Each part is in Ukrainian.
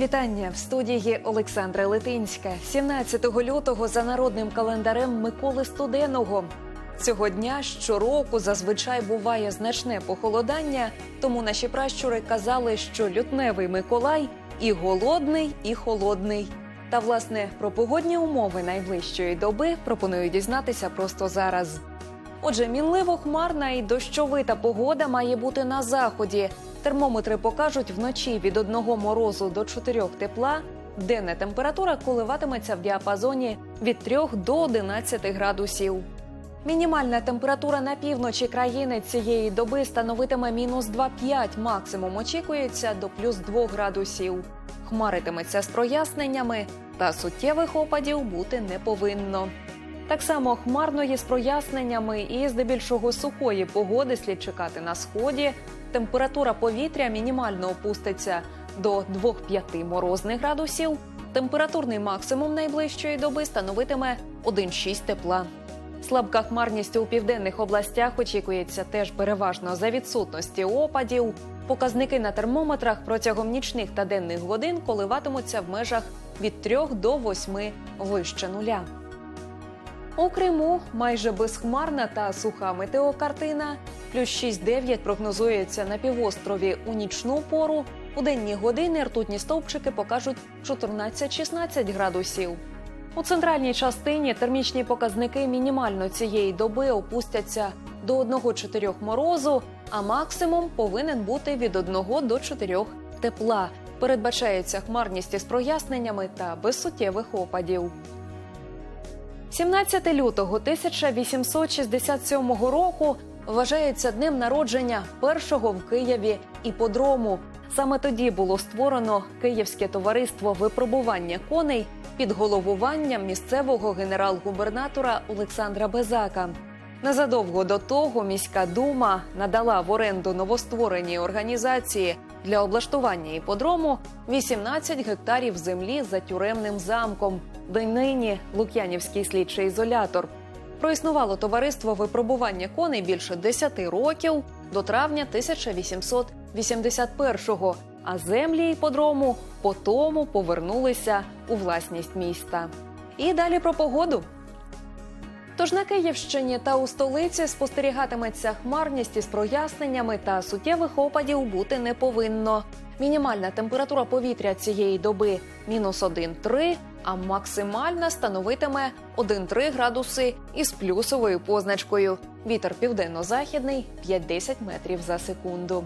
Вітання в студії Олександра Литинська. 17 лютого за народним календарем Миколи Студеного. Цього дня щороку зазвичай буває значне похолодання, тому наші пращури казали, що лютневий Миколай і голодний, і холодний. Та власне про погодні умови найближчої доби пропоную дізнатися просто зараз. Отже, мінливо хмарна і дощовита погода має бути на заході. Термометри покажуть вночі від одного морозу до 4 тепла. Денна температура коливатиметься в діапазоні від 3 до 11 градусів. Мінімальна температура на півночі країни цієї доби становитиме мінус 2,5, максимум очікується до плюс 2 градусів. Хмаритиметься з проясненнями, та суттєвих опадів бути не повинно. Так само хмарної з проясненнями і здебільшого сухої погоди слід чекати на сході. Температура повітря мінімально опуститься до 2-5 морозних градусів. Температурний максимум найближчої доби становитиме 1,6 тепла. Слабка хмарність у південних областях очікується теж переважно за відсутності опадів. Показники на термометрах протягом нічних та денних годин коливатимуться в межах від 3 до 8 вище нуля. У Криму майже безхмарна та суха метеокартина. Плюс 6-9 прогнозується на півострові у нічну пору. У денні години ртутні стовпчики покажуть 14-16 градусів. У центральній частині термічні показники мінімально цієї доби опустяться до 1-4 морозу, а максимум повинен бути від 1 до 4 тепла. Передбачається хмарність із проясненнями та без суттєвих опадів. 17 лютого 1867 року вважається днем народження першого в Києві іподрому. Саме тоді було створено Київське товариство випробування коней під головуванням місцевого генерал-губернатора Олександра Безака. Незадовго до того міська дума надала в оренду новоствореній організації для облаштування іподрому 18 гектарів землі за тюремним замком, де нині Лук'янівський слідчий ізолятор. Проіснувало товариство випробування коней більше 10 років до травня 1881-го, а землі іподрому по тому повернулися у власність міста. І далі про погоду. Тож на Київщині та у столиці спостерігатиметься хмарність із проясненнями та суттєвих опадів бути не повинно. Мінімальна температура повітря цієї доби мінус 1,3, а максимальна становитиме 1,3 градуси із плюсовою позначкою. Вітер південно-західний 5-10 метрів за секунду.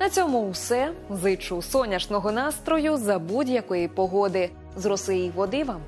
На цьому все. Зичу сонячного настрою за будь-якої погоди. З роси і води вам.